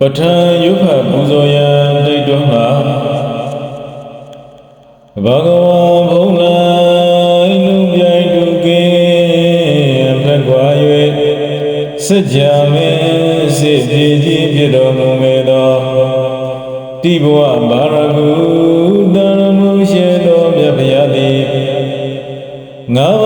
ပဋ္ဌာန်းယုဖပူဇော်ရန်တိတ်တော်မှာဘဂဝါဘုံလိုက်လူပြိုင်တူကင်းဖက်ကွာ၍စัจ जा မေစေပြေကြီးဖြစ်တော်မူမေသောတိဘဝဘာရကုတရမှုရှိတော်မြတ်ဗျာတိငါ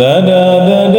တတတတ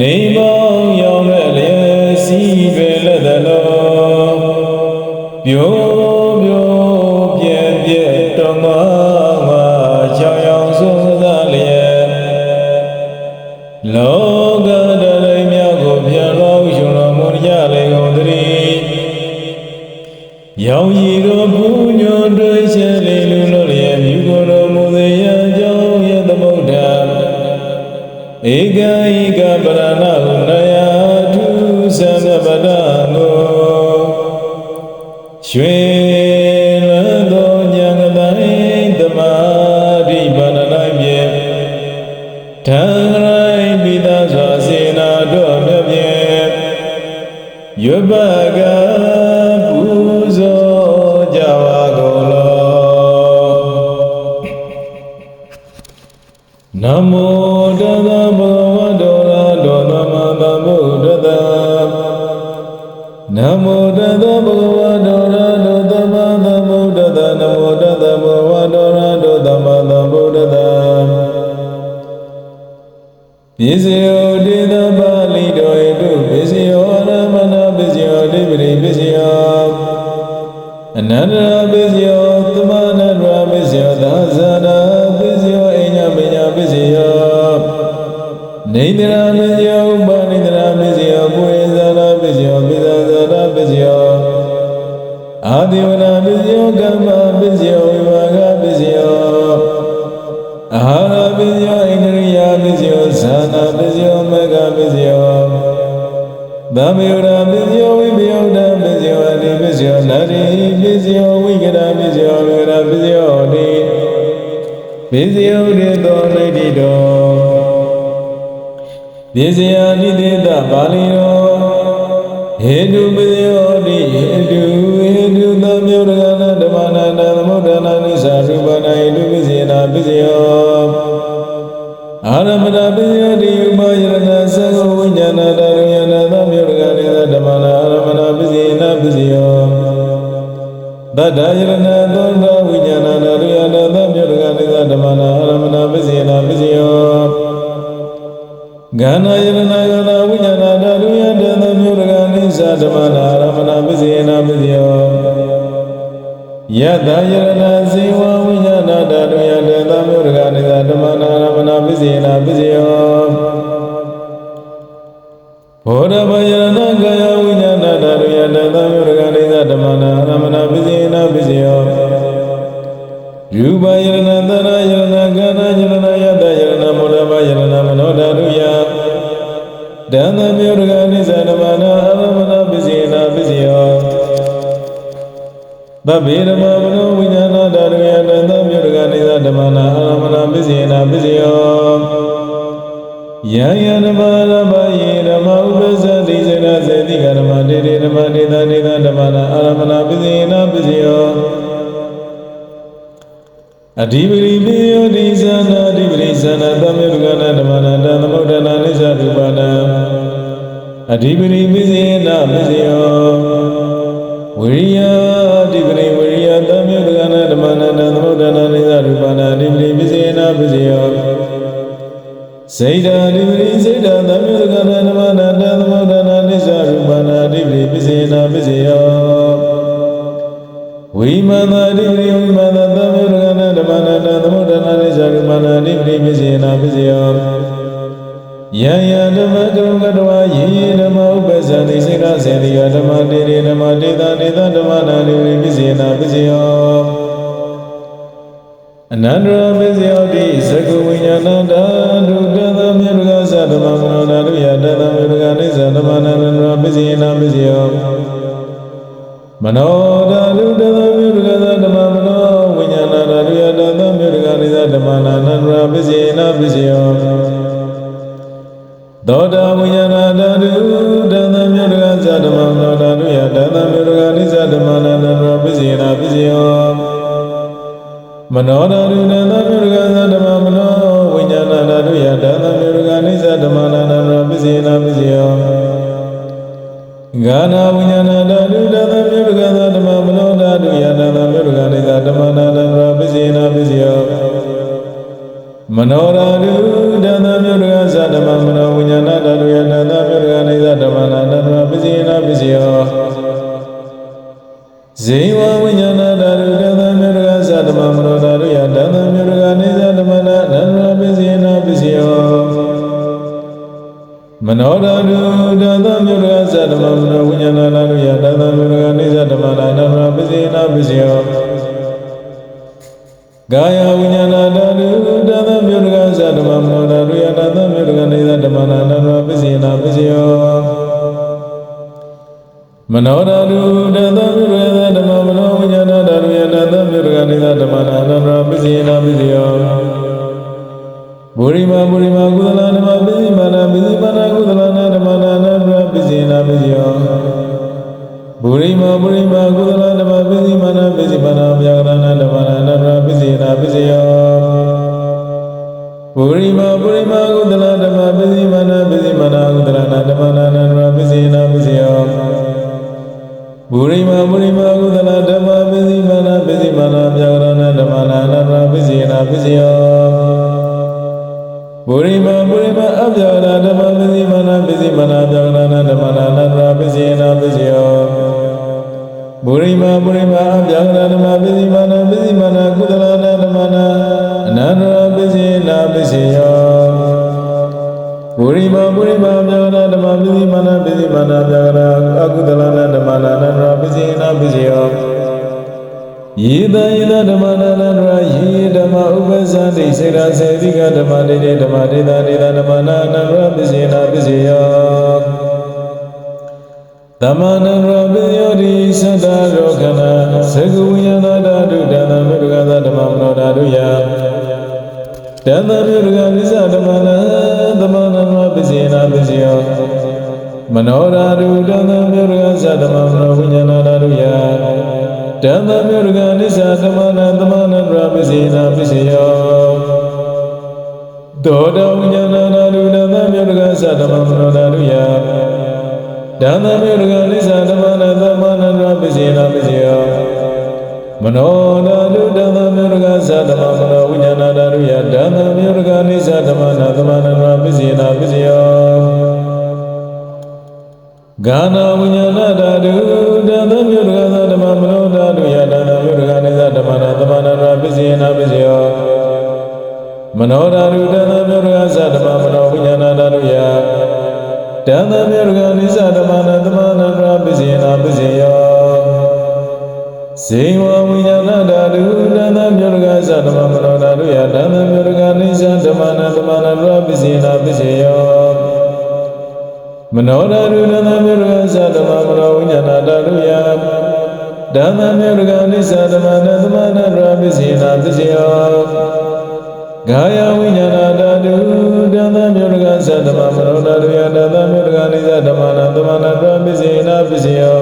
နေ ရွှေလန်းသောဉာဏ်ကတိုင်းသမာဓိပါဏ၌ဖြင့်ထံရိုင်းပိသစွာစေနာတော်မြတ်ဖြင့်ရွတ်ပကပူဇော်ကြပါကုန်လောနမောတသဗုဒ္ဓရာဒောသမသဗုဒ္ဓတာနမောတသ ပိစယောတေတပါဠိတော်ဧတုပိစယောရမဏပိစယောတိပရိပိစယောအနန္တရာပိစယောသမဏရာပိစယောသာဇာနာပိစယောအညပညာပိစယောနေန္ဒရာပိစယောဥပနိန္ဒရာပိစယောပုရိသရာပိစယောပိသဇာရာပိစယောအာဒီဝနာပိစယောကမ္မပိစယောဝိဘာဂပိစယောအာဟာရပစ္စယောဣန္ဒရိယပစ္စယောဇာ နာပစ္စယောမဂ္ဂပစ္စယောသံမေယရာပစ္စယောဝိပယုဒ္ဓပစ္စယောအတိပစ္စယောနာတိပစ္စယောဝိကရပစ္စယောဝိကရပစ္စယောတိပစ္စယောတေသောနိတိတောပစ္စယနိတိတပါဠိရောဟေတုပစ္စယောတိဟေတုဟေတုသံမေယရကနာဓမ္မနာနာသမုဒ္ဒနာနိသရူပနာဟေတုပစ္စယနာပစ္စယော အာရမဏပစ္စယောတိဥပယရဏသံဃဝိညာဏတရုယနာသမြောရကနိသဓမ္မနာအာရမဏပစ္စယေနပစ္စယောတတ္တယရဏ တန်သမောရဂနိသဓမ္မနာရမဏပစ္စယေနပစ္စယောသဗ္ဗေဓမ္မမနောဝိညာဏဓာရယတသမြုရကနိသဓမ္မနာအာရမဏပစ္စယေနပစ္စယောယံယဓမ္မရဘယေဓမ္မဥပ္ပဇ္ဇတိစေနစေတိကဓမ္မတေတေဓမ္မတေသနေသဓမ္မနာအာရမဏပစ္စယေနပစ္စယော အဓိပတိပိယောတိသနာအဓိပတိသနာသမြုရကနာဓမ္မနာတသမုဒ္ဒနာနိစ္စရူပနာအဓိပတိပိစေနပိစယောဝိရိယအဓိပတိဝိရိယသမြုတ္တကနာဓမ္မနာသမုဒ္ဒနာနိသရူပနာအဓိပတိပိစေနပိစယောစေတအဓိပတိစေတသမြုတ္တကနာဓမ္မနာ ဓာတုတသမြုတ္တကသဓမ္မနောဓာတုယတသမြုတ္တကနိစ္စဓမ္မနာနရောပိစေနာပိစေယောမနောဓာတုတသမြုတ္တကသဓမ္မမနောဝိညာဏဓာတုယတသမြုတ္တကနိစ္စဓမ္မနာနရောပိစေနာပိစေယောဂာနာဝိညာဏဓာတုတသမြုတ္တကသဓမ္မမနောဓာတုယတသမြုတ္တကနိစ္စဓမ္မနာနရောပိစေနာပိစေယောမနောရာတုတ တုတသမြုတ္တကသဓမ္မမနောဝိညာဏဓာတုယတသမြုတ္တကနိသဓမ္မနာနတပစ္စည်းနာပစ္စယောကာယဝိညာဏဓာတုတသမြုတ္တကသဓမ္မမနောဓာတုယတသမြုတ္တကနေသဓမ္မနာနန္ဒပစ္စယနာပစ္စယောမနောဓာတုတသမြုတ္တကဓမ္မမနောဝိညာဏဓာတုယတသမြုတ္တကနေသဓမ္မနာနန္ဒပစ္စယနာပစ္စယော ဘူရိမာဘူရိမာကုသလဓမ္မပစ္စည်းမာနပစ္စည်းမာနကုသလနာဓမ္မနာနန္ဒပစ္စယနာပစ္စယောဘူရိမာဘူရိမာကုသလဓမ္မပစ္စည်းမာနပစ္စည်းမာနဗျာကရဏဓမ္မနာနန္ဒပစ္စယနာပစ္စယောပုရိမာပုရိမာကုသလဓမ္မပစ္စည်းမနာပစ္စည်းမနာကုသလနာဓမ္မနာနန္ဒပစ္စည်းနာပစ္စယောပုရိမာပုရိမာကုသ သမဏရပိယောတိသတ္တရောခဏသကုဝိယနာဓာတုတဏ္ဍမေကသဓမ္မမနောဓာတုယတဏ္ဍမေကနိစ္စဓမ္မနာသမဏရပစ္စေနာပစ္စယောမနောဓာတုတဏ္ဍမေကသဓမ္မမနောဝိညာဏဓာတုယတဏ္ဍမေကနိစ္စဓမ္မနာသမဏရပစ္စေနာပစ္စယောသောတဝိညာဏဓာတုတဏ္ဍမေကသဓမ္မမနောဓာတုယ ဒါနမေရကနိစ္စဓမ္မနာသမဏရပစ္စေနာပစ္စယောမနောနာတုဒါနမေရကသဓမ္မမနောဝိညာဏဓာတုယဒါနမေရကနိစ္စဓမ္မနာသမဏရပစ္စေနာပစ္စယောဂာနာဝိညာဏဓာတုဒါနမေရကသဓမ္မမနောဓာတုယဒါနမေရကနိစ္စဓမ္မနာသမဏရပစ္စေနာပစ္စယောမနောဓာတုဒါနမေရကသဓမ္မမနောဝိညာဏဓာတုယ တန်တမြေရကနိစ္စဓမ္မနာသမနာပရာပစ္စယနာပစ္စယောဇေဝဝိညာဏဓာတုတန်တမြေရကသဓမ္မမနောဓာတုယတန်တမြေရကနိစ္စဓမ္မနာသမနာပရာပစ္စယနာပစ္စယောမနောဓာတုတန်တမြေရကသဓမ္မမနောဝိညာဏဓာတုယတန်တမြေရကနိစ္စဓမ္မနာသမနာပရာပစ္စယနာပစ္စယော ကာယဝိညာဏဓာတုတံသမြေရကသတ္တမမနောဓာတုယတံသမြေရကနိသဓမ္မနာသမနာပရပစ္စေနာပစ္စယော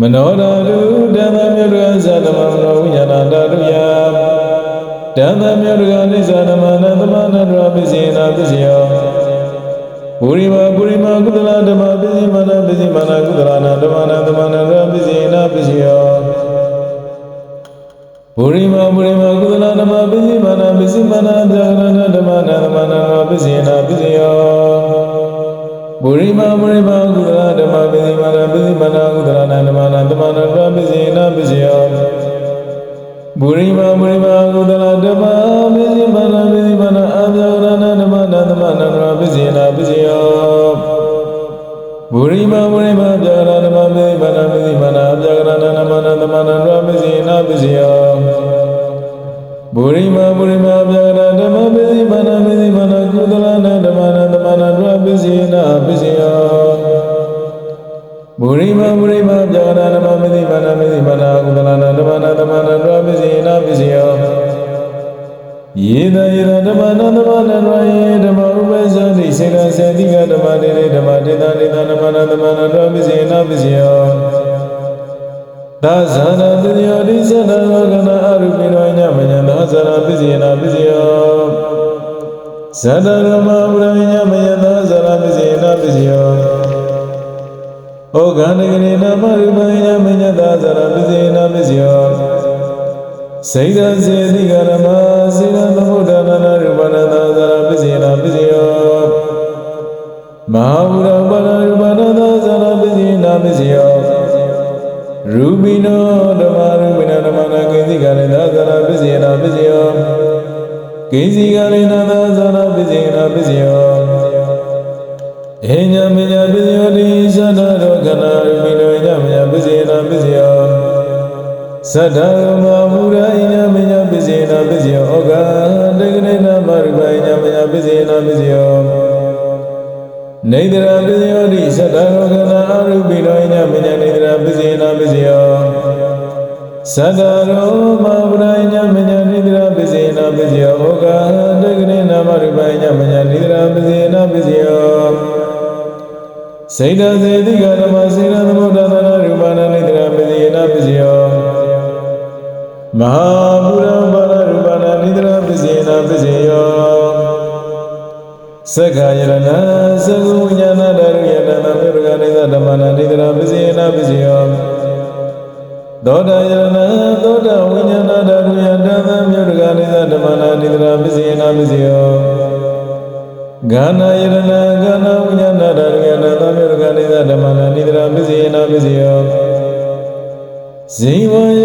မနောဓာတုတံသမြေရကသတ္တမမနောဝိညာဏဓာတုယတံသမြေရကနိသဓမ္မနာသမနာပရပစ္စေနာပစ္စယောဘူရိမာဘူရိမာကုသလဓမ္မပစ္စည်းမာနပစ္စည်းမာနကုသလနာဓမ္မနာဓမ္မနာရပစ္စည်းနာပစ္စည်းယောဘူရိမာဘူရိမာကုသလ ဓမ္မပစ္စည်းမာနပစ္စည်းမာနဇာကနာဓမ္မနာဓမ္မနာရပစ္စည်းနာပစ္စည်းယောဘူရိမာဘူရိမာကုသလဓမ္မပစ္စည်းမာနပစ္စည်းမာနကုသလနာဓမ္မနာဓမ္မနာရပစ္စည်းနာပစ္စည်းယောဘူရိမာဘူရိမာကုသလဓမ္မပစ္စည်းမာနပစ္စည်းမာနအာဇာကနာဓမ္မနာဓမ္မနာရပစ္စည်းနာပစ္စည်းယောဘူရိမာဘူရိမာပြာရဓမ္မပစ္စည်းမာနပစ္စည်းမာနပြာရဏဓမ္မနာဓမ္မနာရပစ္စည်းနာပစ္စည်းယော ဘူရိမာဘူရိမာပြာရဓမ္မပစ္စည်းမာနပစ္စည်းမာနကုသလနာဓမ္မနာဓမ္မနာရပစ္စည်းနာပစ္စည်းယောဘူရိမာဘူရိမာပြာရဓမ္မပစ္စည်းမာနပစ္စည်းမာနကုသလနာဓမ္မနာဓမ္မနာ ဩဂန္တကရေနမရူပညမညသာဇာနာပစ္စေနပစ္စယောစေတစေတိကရမစေတသမုဒ္ဒနာနာရူပနာသာသရပစ္စေနာပစ္စယောမဟာဝရပနာရူပနာသာသရပစ္စေနာပစ္စယောရူပိနောဓမ္မရူပိနဓမ္မနာကိသိကရေသာသရပစ္စေနာပစ္စယောကိသိကရေနာသာသရပစ္စေနာပစ္စယော ဧညမညပစ္စယောတိသတ္တရောကနာရူပိနောညမညပစ္စေနာပစ္စယောသတ္တမမူရအိညာမညာပစ္စေနာပစ္စယောဩဃတကရေနာမရူပအိညာမညာပစ္စေနာပစ္စယောနေတရာပစ္စယောတိသတ္တရောကနာအရူပိနောအိညာမညာနေတရာပစ္စေနာပစ္စယောသတ္တရောမမူရအိညာမညာနေတရာပစ္စေနာပစ္စယောဩဃတကရေနာမရူပအိညာမညာနေတရာပစ္စေနာပစ္စယော စေတစေတိကဓမ္မစေတသမုဒ္ဒနာရူပနာနေတရာပစ္စေနာပစ္စယောမဟာဘူရဘာရရူပနာနိဒရာပစ္စေနာပစ္စေယောသက္ခာယရဏသက္ကုဝိညာဏဓာရုယတနာမေရဂနိသဓမ္မနာနိဒရာပစ္စေနာပစ္စေယောသောတာယရဏသောတာဝိညာဏဓာရုယတနာမေရဂနိသဓမ္မနာနိဒရာပစ္စေနာပစ္စေယော ဂာနာယရဏဂာနာဝိညာဏဓာရုယတနာမေရဂနိသဓမ္မနာနိဒရာပစ္စေနာပစ္စေယောဇိဝယ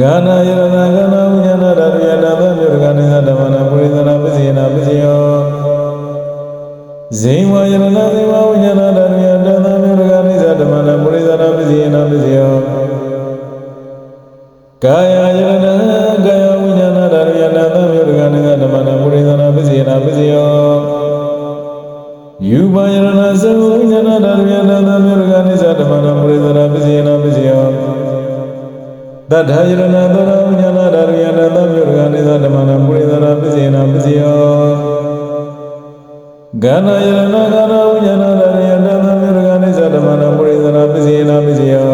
ဂာနာယရဏဂနာဝိညာဏတရယတသမြုဒဂာနိသဓမ္မနာပုရိသနာပစ္စယေနာပစ္စယောဇိဝယရဏဇိဝဝိညာဏတရယတသမြုဒဂာနိသဓမ္မနာပုရိသနာပစ္စယေနာပစ္စယောကာယ ရာပစ္စယနာပစ္စယော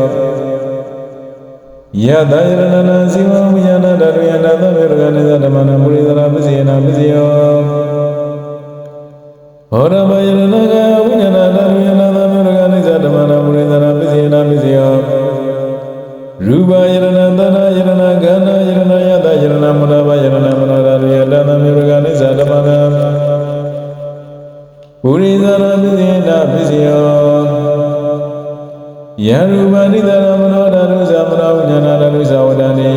ယတယရဏနာဇိဝဝိညာဏဓာရယတသမြရဂနိသဓမ္မနာပရိသရာပစ္စယနာပစ္စယောဘောရမယရဏကဝိညာဏတရယနာသမရဂနိစ္စဓမ္မနာမုရိသနာပစ္စယနာပစ္စယောရူပယရဏတနာယရဏဂဏယရဏယတယရဏမရဘယရဏမရရယတသမရဂနိစ္စဓမ္မနာပုရိသနာပစ္စယနာပစ္စယော ယရူပနိဒရမနောဓာရုဇမနောဝိညာဏဓာရုဇဝဒနိ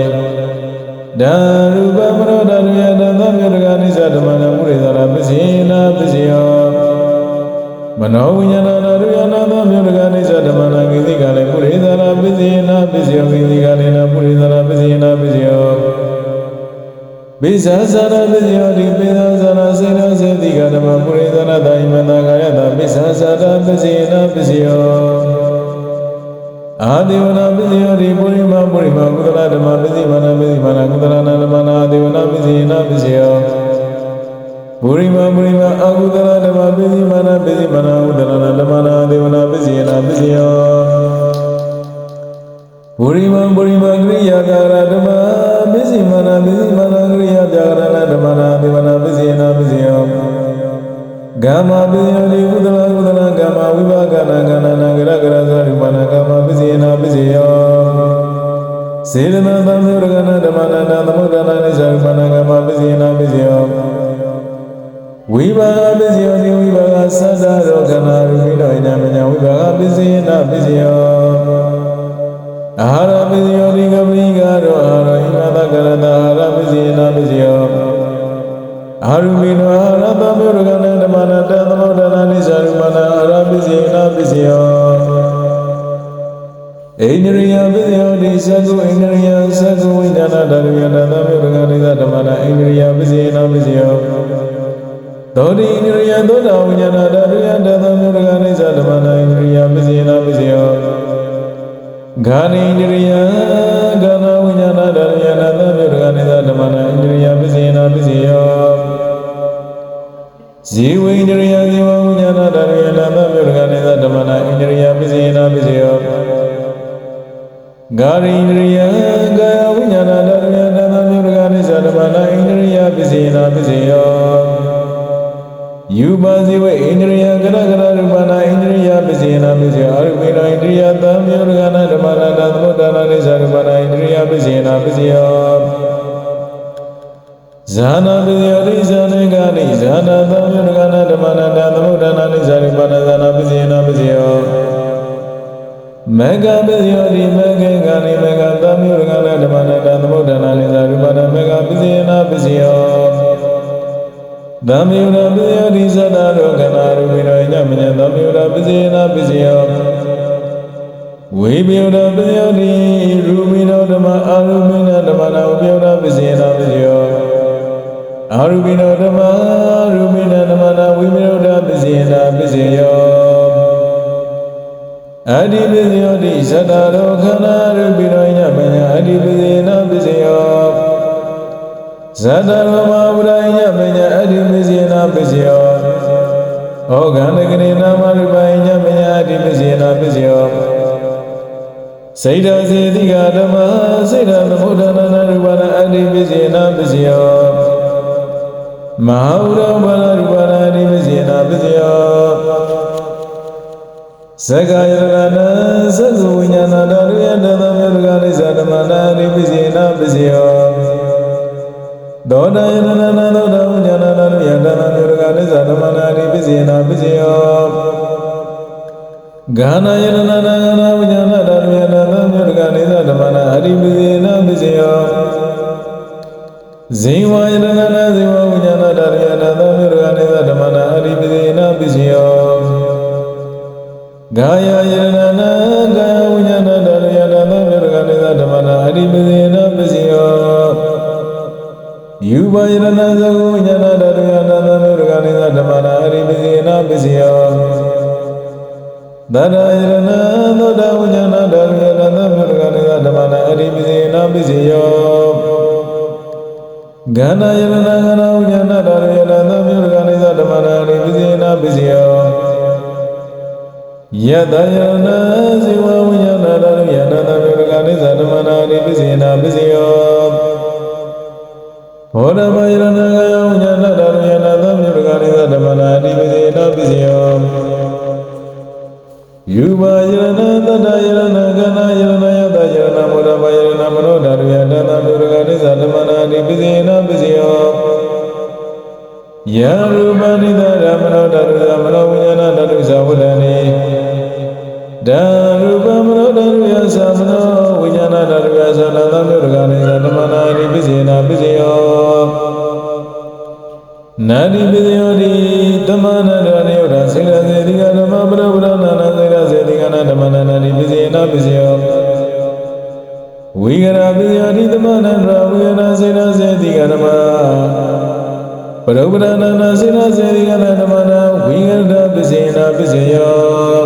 ဒါရူပမနောဓာရုယတသမရဂနိစ္စဓမ္မနာမုရိသနာပစ္စယနာပစ္စယောမနောဝိညာဏနာရယနာသောမြေတကနိစ္စဓမ္မနာကိသိကလည်းပုရိသနာပစ္စယေနာပစ္စယောကိသိကလည်းနာပုရိသနာပစ္စယေနာပစ္စယောပိဇာသရပစ္စယောဒီပိဇာသရစေနစေတိကဓမ္မပုရိသနာတိုင်မနာကာယတာပိဇာသရပစ္စယေနာပစ္စယော အာဒေဝနာပစ္စယောဒီပုရိမပုရိမကုသလဓမ္မပစ္စည်းမနာပစ္စည်းမနာကုသလနာဓမ္မနာအာဒေဝနာပစ္စယေနာပစ္စယောပုရိမပုရိမအကုသလဓမ္မပိစိမာနပိစိမာနဥဒလနာဓမ္မနာဒေဝနာပိစိယနာပိစိယောပုရိမပုရိမကရိယာကာရဓမ္မပိစိမာနပိစိမာနကရိယာပြာကရဏဓမ္မနာဒေဝနာပိစိယနာပိစိယော ဂမ္မာပိစိယောဒီဥဒလဥဒလဂမ္မာဝိပါကနာကနာနာဂရဂရဇာရိမာနဂမ္မာပိစိယနာပိစိယောစေရနာသံဃရကနာဓမ္မနာသမုဒ္ဒနာနိစ္စရိမာနဂမ္မာပိစိယနာပိစိယောဝိပါကပစ္စယောတိဝိပါကသတ္တရောခဏရူပိတောဉာဏ်ပညာဝိပါကပစ္စယေနပစ္စယောအာဟာရပစ္စယောတိကပိကတော့အာဟာရဣမသကရတအာဟာရပစ္စယေနပစ္စယောအာရူပိနောအာရတမေရကနဓ မ္မနာတသမုဒ္ဒနာနိသရူပနာအာရပစ္စယေနပစ္စယောဣန္ဒရိယပစ္စယောတိသကုဣန္ဒရိယသကုဝိညာဏတရယတသမုဒ္ဒနာနိသဓမ္မနာဣန္ဒရိယပစ္စယေနပစ္စယောသောတိဣန္ဒြိယသောတာဝိညာဏတရိယတသမြုဒဂနိစ္စဓမ္မနာဣန္ဒြိယပစ္စယေနပစ္စယောဂာနိဣန္ဒြိယဂာနဝိညာဏတရိယတသမြုဒဂနိစ္စဓမ္မနာ ဇီဝဣန္ဒြိယဇီဝဝိညာဏတရိယတသမြုဒဂနိစ္စဓမ္မနာဣန္ဒြိယပစ္စယေနပစ္စယောဂာရိဣန္ဒြိယကာယဝိညာဏတရိယတသမြုဒဂနိစ္စဓမ္မနာဣန္ဒြိယပစ္စယေနပစ္စယောယူပါစီဝိဣန္ဒြိယကရကရရူပနာဣန္ဒြိယပစ္စယနာပစ္စယအရုပိနာဣန္ဒြိယသံမြုရဂနာဓမ္မနာတသမုဒ္ဒနာနိသရူပနာဣန္ဒြိယပစ္စယနာပစ္စယ ဇာနာပစ္စယရိဇာနေကနိဇာနာသံမြုရဂနာဓမ္မနာတသမုဒ္ဒနာနိသရူပနာဇာနာပစ္စယနာပစ္စယမေဃပစ္စယောတိမေဃကနိမေဃသံမြုရဂနာဓမ္မနာတသမုဒ္ဒနာနိသရူပနာမေဃပစ္စယနာပစ္စယောသံယုရပိယတိသတ္တရောခဏရူပိရောညမညသံယုရပိစေနာပိစေယောဝိပယုရပိယတိရူပိရောဓမ္မအာရူပိနဓမ္မနာဝိပယုရပိစေနာပိစေယော အာရူပိနောဓမ္မရူပိနဓမ္မနာဝိပယုရပိစေနာပိစေယောအတ္တိပိစေယောတိသတ္တရောခဏရူပိရောညမညအတ္တိပိစေနာပိစေယောဇတရမဝရညပညာအတ္တိမစေနာပစ္စယောဩဂန္တကရေနာမရူပညပညာအတ္တိမစေနာပစ္စယောစေတစေတိကဓမ္မစေတသမုဒ္ဒနာရူပနာအတ္တိမစေနာပစ္စယောမဟာဝရဝရရူပနာအတ္တိမစေနာပစ္စယော ማውለው በላዩ በላኒ በዜና ብዝያ ሰጋ ሰግውኛና ዳሩ የለለም የርጋሪ ዘለማናሪ ብዜና ብዝያ ዶዳ ይረዳነ ዶዳ ውኛና ዳሩ የለለም ጋና ይረዳነ ጋና ውኛና ዳሩ የለለም የርጋሪ ዘለማናሪ ብዜና စယောသောတာယတနာသောတာဝိညာနာဓာတုယတနာမြုရကနိသဓမ္မနာတိပစ္စယနာပစ္စယောဂာနာယရဏနာဂာနာဝိညာဏဓာတုယတနာမြုရကနိသဓမ္မနာအရိပစ္စယနာပစ္စယောဇိဝယရဏနာဇိဝဝိညာဏဓာတုယတနာမြုရကနိသဓမ္မနာအရိပစ္စယနာပစ္စယောဂာယယရဏနာဂာယဝိညာဏဓာတုယတနာမြုရကနိသဓမ္မနာအရိပစ္စယနာပစ္စယောယူပါယရဏသကုဝိညာဏတရယနာသမေရကနိသဓမ္မနာအရိပစီနာပစ္စယောသတ္တယရဏသောတာဝိညာဏတရယနာသမေရကနိသဓမ္မနာအရိပစီနာပစ္စယော ဂန္ဓယရဏဂန္ဓဝိညာဏတရယနာသမေရကနိသဓမ္မနာအရိပစီနာပစ္စယောယတယရဏဇိဝဝိညာဏတရယနာသမေရကနိသဓမ္မနာအရိပစီနာပစ္စယောဘောဓမယရဏဂယဝဉာဏတရယနာသမြုရကရိသဓမ္မနာတိပိစေနပိစယောယူပါယရဏတတယရဏကနာယရဏယ တယရဏမောဓမယရဏမနောဓာရယတသမြုရကရိသဓမ္မနာတိပိစေနပိစယောယရူပနိဒရမနောဓာရယမနောဝဉာဏတတုဇဝဒနေဓာရူပမနောဓာရယသမနောဝိညာဏဓာရယသနာသမြုရကရိသဓမ္မနာတိပိစေနပိစယောနာတိပိစယောတိတမနာရဏယောဓာစေရစေတိကဓမ္မပရပရနာနာစေရစေတိကနာဓမ္မနာနာတိပိစေနာပိစယော ဝိကရာပိစယောတိတမနာရဝိကရာစေရစေတိကဓမ္မပရပရနာနာစေရစေတိကနာဓမ္မနာဝိကရာပိစေနာပိစယော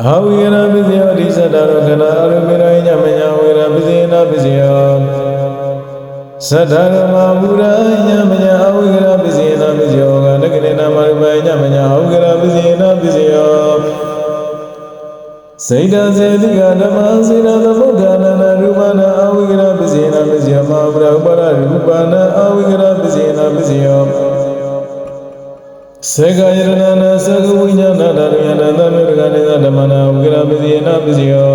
အာဝိကရာပိစယောတိသတ္တရောကနာအရုပိရညမညာဝိကရာပိစေနာပိစယောသတ္တကမဘုရားညမညာအဝိကရပစ္စယေနာပစ္စယောကတက္ကရေနာမရူပညမညာအဝိကရပစ္စယေနာပစ္စယော စေတစေတိကဓမ္မစေတသမုဒ္ဒနာနာရူပနာအဝိကရပစ္စယေနာပစ္စယောမဟာဗုဒ္ဓဥပါရရူပနာအဝိကရပစ္စယေနာပစ္စယောစေကယရဏနာသကဝိညာဏဓာရယနာသမေရကနေသဓမ္မနာဝိကရပစ္စယေနာပစ္စယော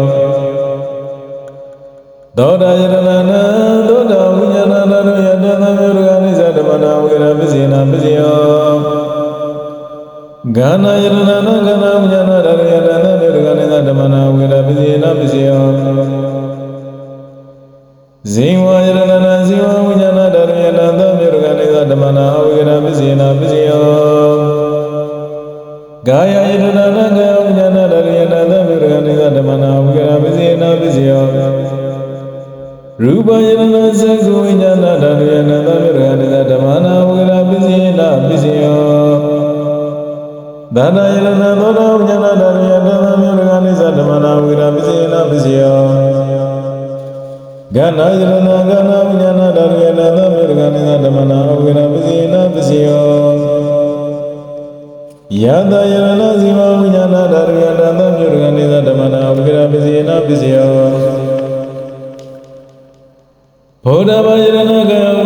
သောတာယရဏနာသောတာဝိညာဏနာတို့ယတသမျိုးရကနိစ္စဓမ္မနာဝေရပစ္စေနာပစ္စယော ဂာနာယရဏနာဂာနာဝိညာဏဓာရယတသမျိုးရကနိစ္စဓမ္မနာဝေရပစ္စေနာပစ္စယောဇိဝယရဏနာဇိဝဝိညာဏဓာရယတသမျိုးရကနိစ္စဓမ္မနာဝေရပစ္စေနာပစ္စယောကာယယတနာနာကာယဝိညာဏဓာရယတသမျိုးရကနိစ္စဓမ္မနာဝေရပစ္စေနာပစ္စယောရူပယရဏသကုဝိညာဏဓာတုယနသမေရဏိသဓမ္မနာဝေရပစ္စယေနပစ္စယော ဒါနယရဏသောတာဝိညာဏဓာတုယနသမေရဏိသဓမ္မနာဝေရပစ္စယေနပစ္စယောဂဏယရဏဂဏဝိညာဏဓာတုယနသမေရဏိသဓမ္မနာဝေရပစ္စယေနပစ္စယောယတယရဏဇိဝဝိညာဏဓာတုယနသမေရဏိသဓမ္မနာဝေရပစ္စယေနပစ္စယောဘောဓဘာယရဏကယ